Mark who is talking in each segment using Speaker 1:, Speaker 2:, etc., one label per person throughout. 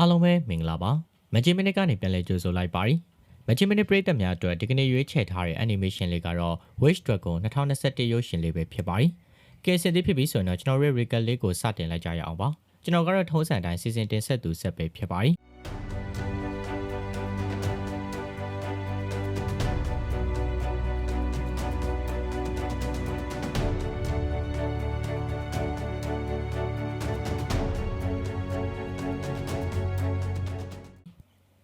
Speaker 1: အားလုံးပဲမင်္ဂလာပါမဂျီမီနစ်ကနေပြန်လည်ကြိုဆိုလိုက်ပါရီမဂျီမီနစ်ပရိသတ်များအတွက်ဒီကနေ့ရွေးချယ်ထားတဲ့ animation လေးကတော့ Wish Dragon 2021ရုပ်ရှင်လေးပဲဖြစ်ပါရီကဲစစ်သေးဖြစ်ပြီဆိုရင်တော့ကျွန်တော်ရဲ့ recap လေးကိုစတင်လိုက်ကြရအောင်ပါကျွန်တော်ကတော့ထုံးစံတိုင်း season တင်ဆက်သူဆက်ပဲဖြစ်ပါရီ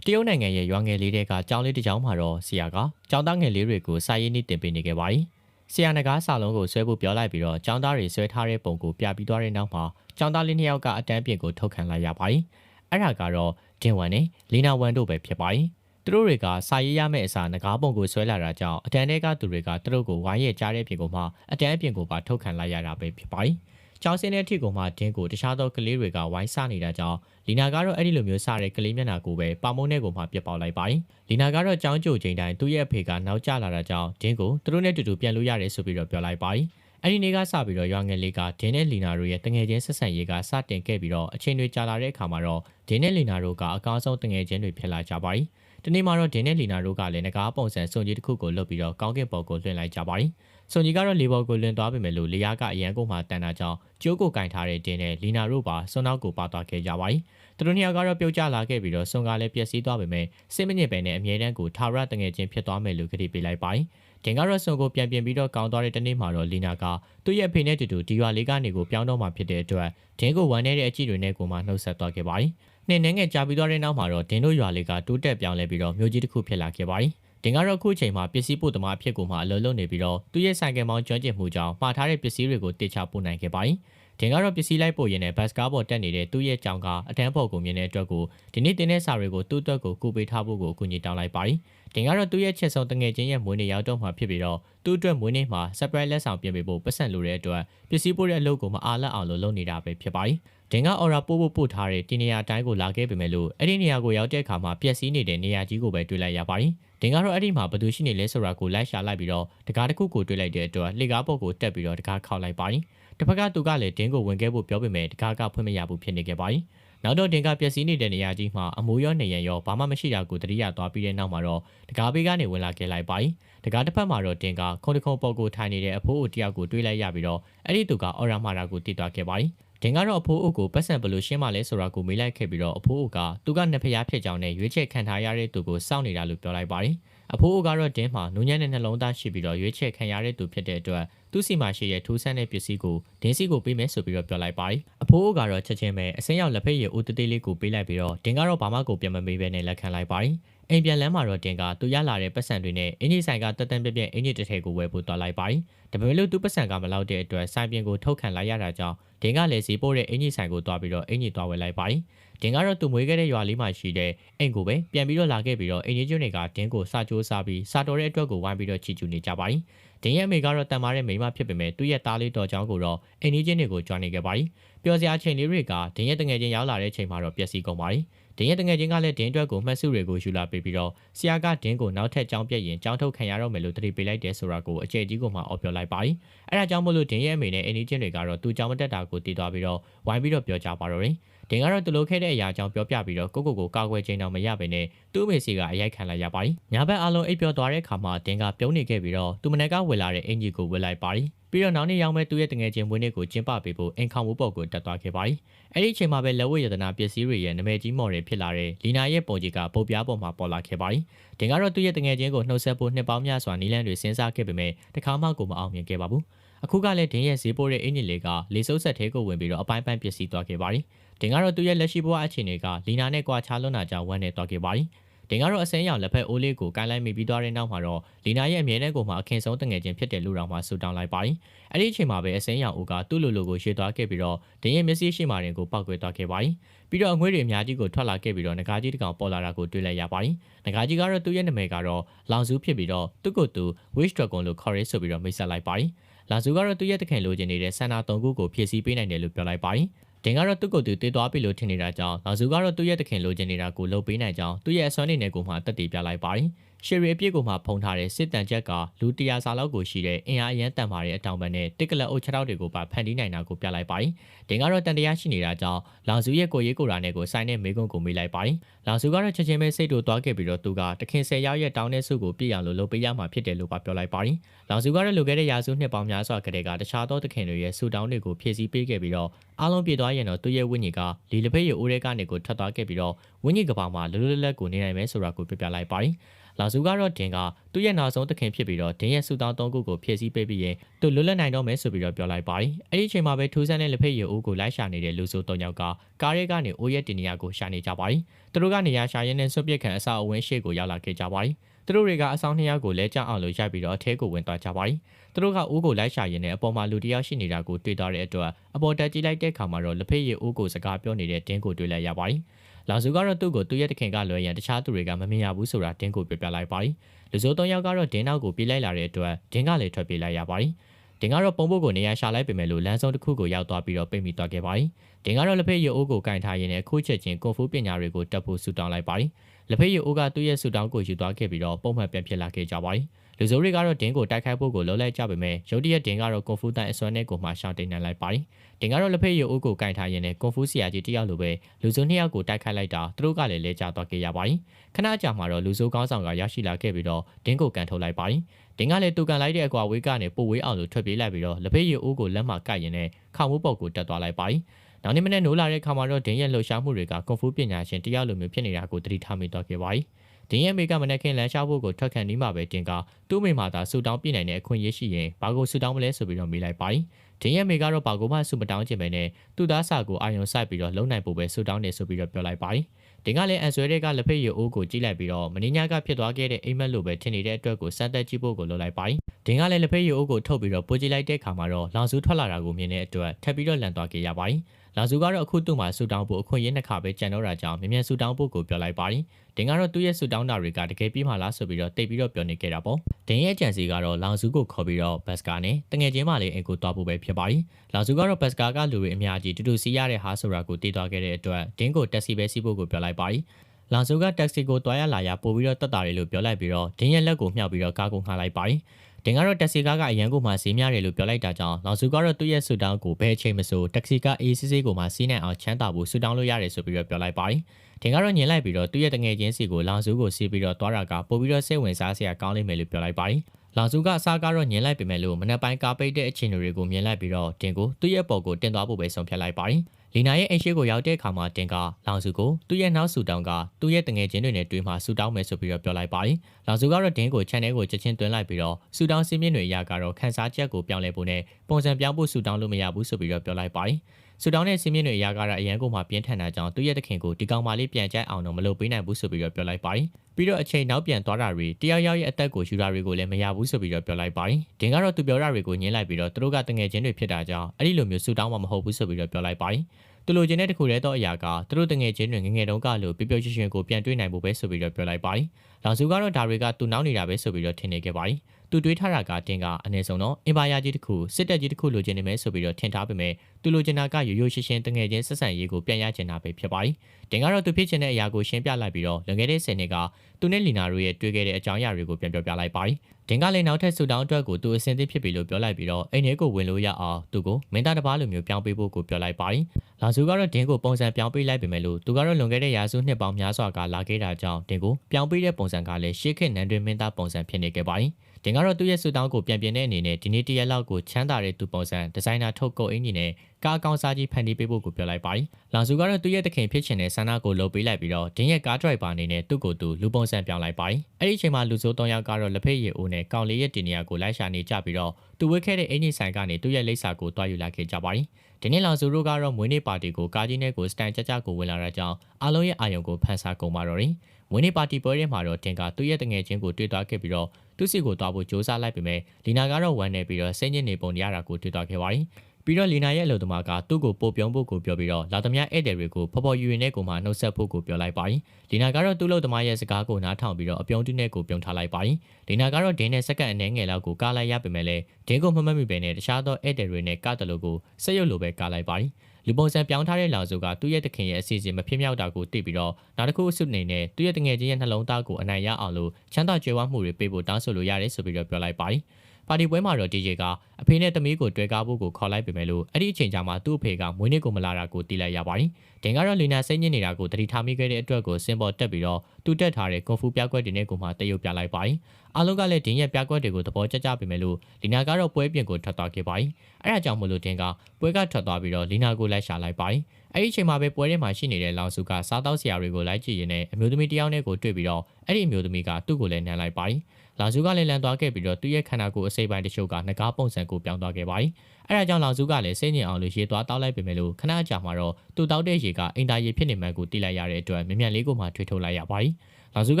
Speaker 1: တရုတ်နိုင်ငံရဲ့ရွာငယ်လေးတဲကကျောင်းလေးတစ်ကျောင်းမှာတော့ဆရာကကျောင်းသားငယ်လေးတွေကိုစာရေးနည်းတင်ပေးနေခဲ့ပါတယ်။ဆရာငကားစာလုံးကိုဆွဲဖို့ပြောလိုက်ပြီးတော့ကျောင်းသားတွေဆွဲထားတဲ့ပုံကိုပြပြီးသွားတဲ့နောက်မှာကျောင်းသားလေးနှစ်ယောက်ကအတန်းပြင်ကိုထုတ်ခံလိုက်ရပါတယ်။အဲ့ဒါကတော့ဒင်ဝမ်နဲ့လီနာဝမ်တို့ပဲဖြစ်ပါတယ်။သူတို့တွေကစာရေးရမယ့်အစားငကားပုံကိုဆွဲလာတာကြောင့်အတန်းတဲကသူတွေကသူတို့ကိုဝိုင်းရဲကြားတဲ့ပြင်ကိုမှအတန်းပြင်ကိုပါထုတ်ခံလိုက်ရတာပဲဖြစ်ပါတယ်။ ကျောင်းစင်းတဲ့အထိကိုမှဒင်းကိုတခြားသောကလေးတွေကဝိုင်းစနေတာကြောင့်လီနာကတော့အဲ့ဒီလိုမျိုးစတဲ့ကလေးမျက်နှာကိုပဲပါမုန်းတဲ့ကိုမှပြစ်ပေါက်လိုက်ပါတယ်။လီနာကတော့ကြောင်းကြိုချိန်တိုင်းသူ့ရဲ့အဖေကနောက်ကျလာတာကြောင့်ဒင်းကိုသူတို့နဲ့တူတူပြန်လို့ရတယ်ဆိုပြီးတော့ပြောလိုက်ပါတယ်။အဲ့ဒီနေ့ကစပြီးတော့ရွာငယ်လေးကဒင်းနဲ့လီနာတို့ရဲ့တငယ်ချင်းဆက်ဆံရေးကစတင်ခဲ့ပြီးတော့အချိန်တွေကြာလာတဲ့အခါမှာတော့ဒင်းနဲ့လီနာတို့ကအကောင်းဆုံးတငယ်ချင်းတွေဖြစ်လာကြပါတယ်။ဒီနေ့မှာတော့ဒင်းနဲ့လီနာတို့ကလည်းငကားပုံစံစုံကြီးတစ်ခုကိုလုပ်ပြီးတော့ကောင်းကင်ပေါ်ကိုလွှင့်လိုက်ကြပါတယ်။ စုံကြီးကတော့လေပေါ်ကိုလွှင့်သွားပေမဲ့လို့လေယားကအရန်ကိုမှတန်တာကြောင့်ကျိုးကိုကင်ထားတဲ့ဒင်းနဲ့လီနာတို့ပါစွန်းနောက်ကိုပါသွားခဲ့ကြပါတယ်။သူတို့နှစ်ယောက်ကတော့ပြုတ်ကျလာခဲ့ပြီးတော့စွန်ကလည်းပျက်စီးသွားပေမဲ့စိတ်မညစ်ပဲနဲ့အမြဲတမ်းကိုထာဝရတငယ်ချင်းဖြစ်သွားမယ်လို့ကတိပေးလိုက်ပါတယ်။ဒင်ကတော့စွန်ကိုပြန်ပြင်ပြီးတော့ကောင်းသွားတဲ့တနေ့မှာတော့လီနာကသူ့ရဲ့ဖေနဲ့တူတူဒီရွာလေးကနေကိုပြောင်းတော့မှဖြစ်တဲ့အတွက်ဒင်ကိုဝမ်းနေတဲ့အကြည့်တွေနဲ့ကိုမှနှုတ်ဆက်သွားခဲ့ပါတယ်။နှစ်နှငယ်ကြာပြီးသွားတဲ့နောက်မှာတော့ဒင်တို့ရွာလေးကတိုးတက်ပြောင်းလဲပြီးတော့မြို့ကြီးတစ်ခုဖြစ်လာခဲ့ပါတယ်။ တင်ကတော့အခုချိန်မှာပစ္စည်းပို့သမားအဖြစ်ကိုမှအလုံးလုံးနေပြီးတော့သူ့ရဲ့ဆိုင်ကယ်မောင်းကျွမ်းကျင်မှုကြောင့်မှားထားတဲ့ပစ္စည်းတွေကိုတေချာပို့နိုင်ခဲ့ပါတယ်။တင်ကတော့ပစ္စည်းလိုက်ပို့ရင်းနဲ့ဘတ်စကားပေါ်တက်နေတဲ့သူ့ရဲ့ကြောင်ကအတန်းပေါ်ကိုမြင်တဲ့အတွက်ကိုဒီနေ့တင်တဲ့စာတွေကိုသူ့အတွက်ကိုကူပေးထားဖို့ကိုအကူအညီတောင်းလိုက်ပါတယ်။တင်ကတော့သူ့ရဲ့ချက်ဆုံးတငယ်ချင်းရဲ့မွေးနေ့ရောက်တော့မှဖြစ်ပြီးတော့သူ့အတွက်မွေးနေ့မှာ surprise လက်ဆောင်ပြင်ပေးဖို့ပတ်စံလိုတဲ့အတွက်ပစ္စည်းပို့တဲ့အလုပ်ကိုမအားလက်အောင်လို့လုပ်နေတာပဲဖြစ်ပါတယ်။ဒင်ကအော်ရာပို့ဖို့ပို့ထားတဲ့ဒီနေရာတိုင်းကိုလာခဲ့ပေမဲ့လို့အဲ့ဒီနေရာကိုရောက်တဲ့အခါမှာပျက်စီးနေတဲ့နေရာကြီးကိုပဲတွေ့လိုက်ရပါတယ်။ ဒင်ကတော့အဲ့ဒီမှာဘသူရှိနေလဲဆိုတာကိုလိုက်ရှာလိုက်ပြီးတော့တကားတစ်ခုကိုတွေ့လိုက်တဲ့အတွက်လှေကားပေါ်ကိုတက်ပြီးတော့တကားခောက်လိုက်ပါတယ်။တစ်ဖက်ကသူကလည်းဒင်ကိုဝင်ခဲ့ဖို့ပြောပေမဲ့တကားကဖွင့်မရဘူးဖြစ်နေခဲ့ပါတယ်။နောက်တော့ဒင်ကပျက်စီးနေတဲ့နေရာကြီးမှာအမိုးရောနေရရောဘာမှမရှိတာကိုတတိယသွားပြီးတဲ့နောက်မှာတော့တကားဘေးကနေဝင်လာခဲ့လိုက်ပါတယ်။တကားတစ်ဖက်မှာတော့ဒင်ကခုံတခုံပေါ်ကိုထိုင်နေတဲ့အဖိုးအိုတယောက်ကိုတွေးလိုက်ရပြီးတော့အဲ့ဒီသူကအော်ရာမာတာကိုတည်သွားခဲ့ပါတယ်။ ဒင်ကတော့အဖိုးအုပ်ကိုပတ်စံဘလို့ရှင်းမလဲဆိုတာကိုမေးလိုက်ခဲ့ပြီးတော့အဖိုးအုပ်ကသူကနှစ်ဖျားဖြစ်ကြောင်းနဲ့ရွေးချယ်ခံထားရတဲ့သူကိုစောင့်နေတာလို့ပြောလိုက်ပါတယ်။အဖိုးအုပ်ကတော့ဒင်မှာနူးညံ့တဲ့နှလုံးသားရှိပြီးတော့ရွေးချယ်ခံရတဲ့သူဖြစ်တဲ့အတွက်သူ့စီမှာရှိတဲ့ထူးဆန်းတဲ့ပစ္စည်းကိုဒင်းစီကိုပေးမယ်ဆိုပြီးတော့ပြောလိုက်ပါတယ်။အဖိုးအုပ်ကတော့ချက်ချင်းပဲအစင်းရောက်လက်ဖက်ရည်ဦးတသေးလေးကိုပေးလိုက်ပြီးတော့ဒင်ကတော့ဘာမှကိုပြန်မမေးဘဲနဲ့လက်ခံလိုက်ပါတယ်။ အိမ်ပြန်လမ်းမှာတော့တင်ကသူရလာတဲ့ပတ်စံတွေနဲ့အင်ဂျီဆိုင်ကတက်တန်ပြက်ပြက်အင်ဂျီတစ်ထည်ကိုဝယ်ဖို့တွားလိုက်ပါတယ်။ဒါပေမဲ့လို့သူပတ်စံကမလောက်တဲ့အတွက်ဆိုင်ပြင်ကိုထုတ်ခံလိုက်ရတာကြောင့်ဒင်ကလည်းစီပို့တဲ့အင်ဂျီဆိုင်ကိုတွားပြီးတော့အင်ဂျီတွားဝယ်လိုက်ပါတယ်။ဒင်ကတော့သူမွေးခဲ့တဲ့ရွာလေးမှာရှိတဲ့အိမ်ကိုပဲပြန်ပြီးတော့လာခဲ့ပြီးတော့အင်ဂျီကျွန်းတွေကဒင်ကိုစာကြိုးစားပြီးစာတော်တဲ့အတွက်ကိုဝိုင်းပြီးတော့ချီကျူနေကြပါတယ်။ဒင်ရဲ့အမေကတော့တန်မာတဲ့မိန်းမဖြစ်ပေမဲ့သူ့ရဲ့သားလေးတော်ချောင်းကိုတော့အင်ဂျီချင်းတွေကိုကြွားနေခဲ့ပါတယ်။ပျော်စရာအချိန်လေးတွေကဒင်ရဲ့တငယ်ချင်းရောက်လာတဲ့ချိန်မှာတော့ပျက်စီးကုန်ပါတယ်။ ဒင်းရဲ့တငယ်ချင်းကလည်းဒင်းအတွက်ကိုမှတ်စုတွေကိုယူလာပေးပြီးတော့ဆရာကဒင်းကိုနောက်ထပ်ကြောင်းပြက်ရင်ကြောင်းထုတ်ခံရတော့မယ်လို့တတိပေးလိုက်တယ်ဆိုတာကိုအကျယ်ကြီးကမှအော်ပြောလိုက်ပါတယ်။အဲဒါကြောင့်မို့လို့ဒင်းရဲ့အမေနဲ့အင်းကြီးချင်းတွေကတော့သူကြောင်းမတက်တာကိုတည်သွားပြီးတော့ဝိုင်းပြီးတော့ပြောကြပါတော့တယ်။ဒင်းကတော့သူလိုခဲ့တဲ့အရာကြောင့်ပြောပြပြီးတော့ကိုကိုကိုကာကွယ်ခြင်းတော့မရဘဲနဲ့သူ့အမေစီကအရိုက်ခံလိုက်ရပါတယ်။ညာဘက်အလုံးအိပ်ပျော်သွားတဲ့အခါမှာဒင်းကပြုံးနေခဲ့ပြီးတော့သူမနေ့ကဝယ်လာတဲ့အင်ဂျီကိုဝယ်လိုက်ပါတယ်။ ပြီးတော့နောက်နေ့ရောက်မဲ့သူ့ရဲ့တငယ်ချင်းဝင်းလေးကိုကျင်းပပေးဖို့အင်ခေါင်မှုပေါ်ကိုတက်သွားခဲ့ပါတယ်။အဲ့ဒီအချိန်မှာပဲလက်ဝဲရတနာပစ္စည်းတွေရဲ့နာမည်ကြီးမော်တွေဖြစ်လာတဲ့လီနာရဲ့ပုံကြီးကပုတ်ပြားပေါ်မှာပေါ်လာခဲ့ပါတယ်။တင်ကတော့သူ့ရဲ့တငယ်ချင်းကိုနှုတ်ဆက်ဖို့နှစ်ပေါင်းများစွာနီလန်းတွေစဉ်းစားခဲ့ပေမဲ့တခါမှကိုမအောင်မြင်ခဲ့ပါဘူး။အခုကလည်းဒင်းရဲ့ဈေးပိုးတဲ့အင်ဂျင်လေးကလေစုပ်ဆက်သေးကိုဝင်ပြီးတော့အပိုင်းပိုင်းပစ္စည်းသွားခဲ့ပါတယ်။တင်ကတော့သူ့ရဲ့လက်ရှိဘဝအခြေအနေကလီနာနဲ့ကွာခြားလွန်းတာကြောင့်ဝမ်းနေသွားခဲ့ပါတယ်။ တင်ကတော့အစင်းရောင်လက်ဖက်အိုးလေးကိုကိုင်းလိုက်မိပြီးသွားတဲ့နောက်မှာတော့လီနာရဲ့အမြဲတမ်းကိုမှအခင်ဆုံးတငယ်ချင်းဖြစ်တယ်လို့တော့မှဆူတောင်းလိုက်ပါတယ်။အဲ့ဒီအချိန်မှာပဲအစင်းရောင်အိုးကသူ့လိုလိုကိုရွှေ့သွားခဲ့ပြီးတော့တင်ရဲ့မျက်စိရှိမှတင်ကိုပောက်ကွယ်သွားခဲ့ပါတယ်။ပြီးတော့အငွေးတွေအများကြီးကိုထွက်လာခဲ့ပြီးတော့ငကားကြီးတစ်ကောင်ပေါ်လာတာကိုတွေ့လိုက်ရပါတယ်။ငကားကြီးကတော့သူ့ရဲ့နာမည်ကတော့လောင်စုဖြစ်ပြီးတော့သူ့ကိုယ်သူ Wish Dragon လို့ခေါ်ရဲဆိုပြီးတော့မိတ်ဆက်လိုက်ပါတယ်။လာဇူကတော့သူ့ရဲ့တခင်လိုချင်နေတဲ့ဆန္ဒ၃ခုကိုဖြည့်ဆည်းပေးနိုင်တယ်လို့ပြောလိုက်ပါတယ်။ ဒင်ကတော့သူ့ကိုယ်သူတည်သွားပြီလို့ထင်နေတာကြောင့်လာဇူကတော့သူ့ရဲ့တခင်လိုချင်နေတာကိုလုပ်ပေးနိုင်ကြောင်းသူ့ရဲ့အစွမ်းနေနဲ့ကိုမှတက်တည်ပြလိုက်ပါတယ်။ ရှယ်ရီအပြစ်ကိုမှဖုံထားတဲ့စစ်တမ်းချက်ကလူတရာစာလောက်ကိုရှိတဲ့အင်အားအရန်တန်မာတဲ့အတောင်ပံနဲ့တစ်ကလပ်အုပ်ခြေထောက်တွေကိုပါဖန်တီးနိုင်တာကိုပြလိုက်ပါတယ်။တင်ကတော့တန်တရားရှိနေတာကြောင့်လောင်စုရဲ့ကိုရေးကိုရာနဲ့ကိုဆိုင်တဲ့မေကွန်းကိုမေးလိုက်ပါတယ်။လောင်စုကတော့ချက်ချင်းပဲစိတ်တို့သွားခဲ့ပြီးတော့သူကတခင်ဆယ်ရောက်ရဲ့တောင်းတဲ့စုကိုပြည့်အောင်လို့လုပ်ပေးရမှာဖြစ်တယ်လို့ပါပြောလိုက်ပါတယ်။လောင်စုကတော့လိုခဲ့တဲ့ရာစုနှစ်ပေါင်းများစွာကတည်းကတခြားသောတခင်တွေရဲ့ဆူတောင်းတွေကိုဖြည့်ဆည်းပေးခဲ့ပြီးတော့အားလုံးပြည့်သွားရင်တော့သူ့ရဲ့ဝိညာဉ်ကလီလဖိတ်ရဲ့အိုးရဲကနေကိုထွက်သွားခဲ့ပြီးတော့ဝိညာဉ်ကဘာမှာလွတ်လွတ်လပ်ကိုနေနိုင်မယ်ဆိုတာကိုပြပြလိုက်ပါတယ်။ လာစုကတော့ဒင်ကသူ့ရဲ့နောက်ဆုံးသခင်ဖြစ်ပြီးတော့ဒင်ရဲ့ဆူတောင်းသုံးခုကိုဖြည့်ဆည်းပေးပြီးရင်သူလွတ်လပ်နိုင်တော့မယ်ဆိုပြီးတော့ပြောလိုက်ပါတယ်။အဲ့ဒီအချိန်မှာပဲထူးဆန်းတဲ့လက်ဖက်ရည်အိုးကိုလိုက်ရှာနေတဲ့လူဆို၃ယောက်ကကားရဲကနေအိုးရဲ့တင်နေရကိုရှာနေကြပါတယ်။သူတို့ကနေရာရှာရင်းနဲ့ဆွတ်ပစ်ခံအစာအဝင်းရှေ့ကိုရောက်လာခဲ့ကြပါတယ်။သူတို့တွေကအဆောင်နှစ်ယောက်ကိုလဲကျအောင်လို့ရိုက်ပြီးတော့အထဲကိုဝင်သွားကြပါတယ်။သူတို့ကအိုးကိုလိုက်ရှာရင်းနဲ့အပေါ်မှာလူတစ်ယောက်ရှိနေတာကိုတွေ့သွားတဲ့အတွက်အပေါ်တက်ကြည့်လိုက်တဲ့အခါမှာတော့လက်ဖက်ရည်အိုးကိုစကားပြောနေတဲ့တင်းကိုတွေ့လိုက်ရပါတယ်။ လာစုကတော့သူ့ကိုသူ့ရဲ့တခင်ကလွယ်ရန်တခြားသူတွေကမမြင်ရဘူးဆိုတာတင်းကိုပြပြလိုက်ပါတယ်။လူစိုး၃ယောက်ကတော့ဒင်းနောက်ကိုပြေးလိုက်လာတဲ့အတွက်ဒင်းကလည်းထွက်ပြေးလိုက်ရပါတယ်။ဒင်းကတော့ပုံပုတ်ကိုနေရာရှာလိုက်ပေမဲ့လို့လမ်းဆုံးတစ်ခုကိုရောက်သွားပြီးတော့ပိတ်မိသွားခဲ့ပါတယ်။ဒင်းကတော့လက်ဖက်ရည်အိုးကိုကင်ထားရင်းနဲ့ခိုးချက်ချင်းကွန်ဖူပညာတွေကိုတက်ဖို့ဆူတောင်းလိုက်ပါတယ်။လက်ဖက်ရည်အိုးကသူ့ရဲ့ဆူတောင်းကိုယူသွားခဲ့ပြီးတော့ပုံမှန်ပြန်ဖြစ်လာခဲ့ကြပါတယ်။ လူစိုးတွေကတော့ဒင်းကိုတိုက်ခိုက်ဖို့ကိုလှုပ်လိုက်ကြပေမဲ့ရုတ်တရက်ဒင်းကတော့ကွန်ဖူတန်အစွမ်းနဲ့ကိုမှရှောင်တိန်နိုင်လိုက်ပါတယ်။ဒင်းကတော့လက်ဖက်ရည်အိုးကိုကင်ထားရင်းနဲ့ကွန်ဖူဆီယာကြီးတယောက်လိုပဲလူစိုးနှစ်ယောက်ကိုတိုက်ခိုက်လိုက်တာသူတို့ကလည်းလဲကျသွားခဲ့ရပါတယ်။ခဏကြာမှတော့လူစိုးကောင်းဆောင်ကရရှိလာခဲ့ပြီးတော့ဒင်းကိုကန်ထုတ်လိုက်ပါတယ်။ဒင်းကလည်းတူကန်လိုက်တဲ့အကွာဝေးကနေပိုဝေးအောင်လို့ထွက်ပြေးလိုက်ပြီးတော့လက်ဖက်ရည်အိုးကိုလက်မှကိုက်ရင်းနဲ့ခေါင်းမိုးပုတ်ကိုတက်သွားလိုက်ပါတယ်။နောက်နေ့မနေ့နိုးလာတဲ့ခါမှာတော့ဒင်းရဲ့လှုပ်ရှားမှုတွေကကွန်ဖူပညာရှင်တယောက်လိုမျိုးဖြစ်နေတာကိုသတိထားမိတော့ခဲ့ပါတယ်။ ဒင်းရဲ့မိကမနဲ့ခင်လန်ရှားဖို့ကိုထွက်ခံနေမှပဲတင်ကသူ့မိမှာသာဆူတောင်းပြနိုင်တဲ့အခွင့်အရေးရှိရင်ဘာကိုဆူတောင်းမလဲဆိုပြီးတော့မေးလိုက်ပါတယ်။ဒင်းရဲ့မိကတော့ဘာကိုမှဆူမတောင်းချင်ပဲနဲ့သူ့သားစာကိုအာယုံစိုက်ပြီးတော့လုံနိုင်ဖို့ပဲဆူတောင်းနေဆိုပြီးတော့ပြောလိုက်ပါတယ်။ဒင်းကလည်းအန်ဆွဲတဲ့ကလက်ဖက်ရည်အိုးကိုကြည့်လိုက်ပြီးတော့မင်းညာကဖြစ်သွားခဲ့တဲ့အိမ်မက်လိုပဲထင်နေတဲ့အတွက်ကိုစမ်းသက်ကြည့်ဖို့ကိုလုပ်လိုက်ပါတယ်။ဒင်းကလည်းလက်ဖက်ရည်အိုးကိုထုတ်ပြီးတော့ပို့ကြည့်လိုက်တဲ့အခါမှာတော့လောင်စုထွက်လာတာကိုမြင်တဲ့အတွက်ထပ်ပြီးတော့လန်သွားခဲ့ရပါတယ်။ လာစုကတော့အခုသူ့မှာဆူတောင်းဖို့အခွင့်အရေးနှစ်ခါပဲကြံတော့တာကြောင့်မြ мян ဆူတောင်းဖို့ကိုပြောလိုက်ပါတယ်။ဒင်ကတော့သူ့ရဲ့ဆူတောင်းတာတွေကတကယ်ပြီးမှလားဆိုပြီးတော့တိတ်ပြီးတော့ပြောနေခဲ့တာပေါ့။ဒင်ရဲ့ကြံစီကတော့လောင်စုကိုခေါ်ပြီးတော့ဘတ်စကာနဲ့တငယ်ချင်းမလေးအိမ်ကိုတွားဖို့ပဲဖြစ်ပါတယ်။လောင်စုကတော့ဘတ်စကာကလူတွေအများကြီးတူတူစီးရတဲ့ဟာဆိုတာကိုတည်သွားခဲ့တဲ့အတွက်ဒင်ကိုတက်စီပဲစီးဖို့ကိုပြောလိုက်ပါတယ်။လောင်စုကတက်ဆီကိုတွားရလာရပို့ပြီးတော့တက်တာတွေလို့ပြောလိုက်ပြီးတော့ဒင်းရဲ့လက်ကိုမြှောက်ပြီးတော့ကားကိုငှားလိုက်ပါတယ်။ တင်ကတော့တက်ဆီကားကအရန်ကိုမှဈေးများတယ်လို့ပြောလိုက်တာကြောင့်လောင်စုကတော့သူ့ရဲ့ဆူတောင်းကိုဘဲအချိန်မဆိုတက်ဆီကားအေးစစ်စစ်ကိုမှစီးနိုင်အောင်ချမ်းသာဖို့ဆူတောင်းလို့ရတယ်ဆိုပြီးတော့ပြောလိုက်ပါတယ်။တင်ကတော့ညင်လိုက်ပြီးတော့သူ့ရဲ့တငယ်ချင်းစီကိုလောင်စုကိုစီးပြီးတော့သွားတာကပို့ပြီးတော့စိတ်ဝင်စားစရာကောင်းလိမ့်မယ်လို့ပြောလိုက်ပါတယ်။ လောင်စုကအစားကတော့ညင်လိုက်ပေမဲ့လို့မနက်ပိုင်းကားပိတ်တဲ့အချိန်တွေကိုမြင်လိုက်ပြီးတော့တင်ကိုသူ့ရဲ့ပေါ်ကိုတင်သွားဖို့ပဲဆုံးဖြတ်လိုက်ပါတယ်။လီနာရဲ့အိမ်ရှိကိုရောက်တဲ့အခါမှာတင်ကလောင်စုကိုသူ့ရဲ့နောက်ဆူတောင်းကသူ့ရဲ့တငယ်ချင်းတွေနဲ့တွေ့မှဆူတောင်းမယ်ဆိုပြီးတော့ပြောလိုက်ပါတယ်။လောင်စုကတော့တင်ကို channel ကိုချက်ချင်းတွင်းလိုက်ပြီးတော့ဆူတောင်းစင်းမြင့်တွေရကတော့ခန်းစားချက်ကိုပြောင်းလဲဖို့နဲ့ပုံစံပြောင်းဖို့ဆူတောင်းလို့မရဘူးဆိုပြီးတော့ပြောလိုက်ပါတယ်။ ဆူတောင်းတဲ့စင်းမြင့်တွေရကတော့အရန်ကိုမှပြင်းထန်တာကြောင့်သူ့ရဲ့တခင်ကိုဒီကောင်မလေးပြန်ကြိုက်အောင်တော့မလုပ်ပေးနိုင်ဘူးဆိုပြီးတော့ပြောလိုက်ပါတယ်။ပြီးတော့အချိန်နောက်ပြန်သွားတာတွေတယောက်ယောက်ရဲ့အသက်ကိုယူတာတွေကိုလည်းမရဘူးဆိုပြီးတော့ပြောလိုက်ပါတယ်။ဒင်ကတော့သူပြောတာတွေကိုညှင်းလိုက်ပြီးတော့သူတို့ကတငယ်ချင်းတွေဖြစ်တာကြောင့်အဲ့ဒီလိုမျိုးဆူတောင်းမှမဟုတ်ဘူးဆိုပြီးတော့ပြောလိုက်ပါတယ်။သူလိုချင်တဲ့တခုတည်းသောအရာကသူတို့တငယ်ချင်းတွေငငယ်တုန်းကလိုပြပြရွှင်ရွှင်ကိုပြန်တွေ့နိုင်ဖို့ပဲဆိုပြီးတော့ပြောလိုက်ပါတယ်။လောင်စုကတော့ဒါတွေကသူနောက်နေတာပဲဆိုပြီးတော့ထင်နေခဲ့ပါတယ်။ သူတွေးထားတာကတင်ကအနည်းဆုံးတော့အင်ပါယာကြီးတစ်ခုစစ်တပ်ကြီးတစ်ခုလိုချင်နေမယ်ဆိုပြီးတော့ထင်ထားပေမဲ့သူလိုချင်တာကရိုးရိုးရှင်းရှင်းတငယ်ချင်းဆက်ဆံရေးကိုပြန်ရချင်တာပဲဖြစ်ပါတယ်။တင်ကတော့သူဖြစ်ချင်တဲ့အရာကိုရှင်းပြလိုက်ပြီးတော့လွန်ခဲ့တဲ့10နှစ်ကသူနဲ့လီနာတို့ရဲ့တွေ့ခဲ့တဲ့အကြောင်းအရာတွေကိုပြန်ပြောပြလိုက်ပါတယ်။တင်ကလည်းနောက်ထပ်ဆူတောင်းအတွက်ကိုသူအစင်သစ်ဖြစ်ပြီလို့ပြောလိုက်ပြီးတော့အိမ်ထဲကိုဝင်လို့ရအောင်သူကိုမင်းသားတစ်ပါးလိုမျိုးပြောင်းပေးဖို့ကိုပြောလိုက်ပါတယ်။လာစုကတော့ဒင်းကိုပုံစံပြောင်းပေးလိုက်ပေမဲ့လို့သူကတော့လွန်ခဲ့တဲ့ရာစုနှစ်ပေါင်းများစွာကလာခဲ့တာကြောင့်ဒင်းကိုပြောင်းပေးတဲ့ပုံစံကလည်းရှေးခေတ်နန်းတွင်မင်းသားပုံစံဖြစ်နေခဲ့ပါတယ်။ တင်ကတော့သူ့ရဲ့ဆူတောင်းကိုပြန်ပြင်တဲ့အနေနဲ့ဒီနေ့တရက်လောက်ကိုချမ်းသာတဲ့သူပုံစံဒီဇိုင်နာထုတ်ကုတ်အင်ကြီးနဲ့ကားအကောင်စားကြီးဖန်တီးပေးဖို့ကိုပြောလိုက်ပါတယ်။လောင်စုကတော့သူ့ရဲ့တခင်ဖြစ်ချင်တဲ့ဆန္ဒကိုလုပ်ပေးလိုက်ပြီးတော့ဒင်းရဲ့ကားဒရိုက်ဘာအနေနဲ့သူ့ကိုသူလူပုံစံပြောင်းလိုက်ပါတယ်။အဲ့ဒီအချိန်မှာလူစိုး၃ယောက်ကတော့လက်ဖက်ရည်အိုးနဲ့ကောင်လေးရဲ့တင်နေရာကိုလိုက်ရှာနေကြပြီးတော့သူဝှက်ခဲ့တဲ့အင်ကြီးဆိုင်ကနေသူ့ရဲ့လိပ်စာကိုတွားယူလာခဲ့ကြပါတယ်။ဒီနေ့လောင်စုတို့ကတော့မွေးနေ့ပါတီကိုကားကြီးနဲ့ကိုစတန်ကြကြကိုဝင်လာတာကြောင့်အားလုံးရဲ့အာရုံကိုဖန်ဆာကုန်ပါတော့တယ်။မွေးနေ့ပါတီပွဲထဲမှာတော့တင်ကသူ့ရဲ့တငယ်ချင်းကိုတွေ့သွားခဲ့ပြီးတော့ သူ့စီကိုသွားဖို့ကြိုးစားလိုက်ပေမဲ့လီနာကတော့ဝမ်းနေပြီးတော့စိတ်ညစ်နေပုံရတာကိုတွေ့သွားခဲ့ပါတယ်။ ပြီးတော့လီနာရဲ့အလုပ်သမားကသူ့ကိုပို့ပြုံးဖို့ကိုပြောပြီးတော့လာသမျှဧည့်သည်တွေကိုဖော်ဖော်ယူရင်နဲ့ကိုမှနှုတ်ဆက်ဖို့ကိုပြောလိုက်ပါတယ်။လီနာကတော့သူ့လုပ်သမားရဲ့စကားကိုနားထောင်ပြီးတော့အပြုံးတူးနဲ့ကိုပြုံးထားလိုက်ပါတယ်။လီနာကတော့ဒင်းနဲ့စက္ကန့်အနည်းငယ်လောက်ကိုကားလိုက်ရပေမဲ့လည်းဒင်းကိုမမတ်မိပဲနဲ့တခြားသောဧည့်သည်တွေနဲ့ကားတလို့ကိုဆက်ရုပ်လိုပဲကားလိုက်ပါတယ်။လူပုံစံပြောင်းထားတဲ့လောင်စုကသူ့ရဲ့တခင်ရဲ့အစီအစဉ်မဖြစ်မြောက်တာကိုသိပြီးတော့နောက်တစ်ခုအစုအနေနဲ့သူ့ရဲ့တငယ်ချင်းရဲ့နှလုံးသားကိုအနိုင်ရအောင်လို့ချမ်းသာကြွယ်ဝမှုတွေပေးဖို့တောင်းဆိုလို့ရတယ်ဆိုပြီးတော့ပြောလိုက်ပါတယ် ပါတီပွဲမှာတော့ DJ ကအဖေနဲ့သမီးကိုတွေ့ကားဖို့ကိုခေါ်လိုက်ပေမဲ့လို့အဲ့ဒီအချိန်ကျမှသူ့အဖေကမွေးနေ့ကိုမလာတာကိုသိလိုက်ရပါတယ်။ဒင်ကတော့လီနာစိတ်ညစ်နေတာကိုတတိထားမိခဲ့တဲ့အတွက်ကိုစင်ပေါ်တက်ပြီးတော့သူတက်ထားတဲ့ကွန်ဖူပြကွက်တွေနဲ့ကိုမှတရုပ်ပြလိုက်ပါတယ်။အားလုံးကလည်းဒင်ရဲ့ပြကွက်တွေကိုသဘောကျကျပေမဲ့လို့လီနာကတော့ပွဲပြင်ကိုထွက်သွားခဲ့ပါတယ်။အဲ့ဒါကြောင့်မလို့ဒင်ကပွဲကထွက်သွားပြီးတော့လီနာကိုလိုက်ရှာလိုက်ပါတယ်။ အဲ့ဒီအချိန်မှာပဲပွဲထဲမှာရှိနေတဲ့လောင်စုကစားတောက်ဆရာတွေကိုလိုက်ကြည့်ရင်းနဲ့အမျိုးသမီးတယောက်နဲ့ကိုတွေ့ပြီးတော့အဲ့ဒီအမျိုးသမီးကသူ့ကိုလည်းနမ်းလိုက်ပါတယ်။လောင်စုကလည်းလန်သွားခဲ့ပြီးတော့သူ့ရဲ့ခန္ဓာကိုယ်အစိပ်ပိုင်းတချို့ကငကားပုံစံကိုပြောင်းသွားခဲ့ပါတယ်။အဲဒါကြောင့်လောင်စုကလည်းစိတ်ညစ်အောင်လို့ရေသွားတောက်လိုက်ပေမဲ့လို့ခဏကြာမှတော့သူတောက်တဲ့ရေကအင်တာရေဖြစ်နေမှန်းကိုသိလိုက်ရတဲ့အတွက်မြ мян လေးကိုမှထွေးထုတ်လိုက်ရပါတယ်။ လောင်စုက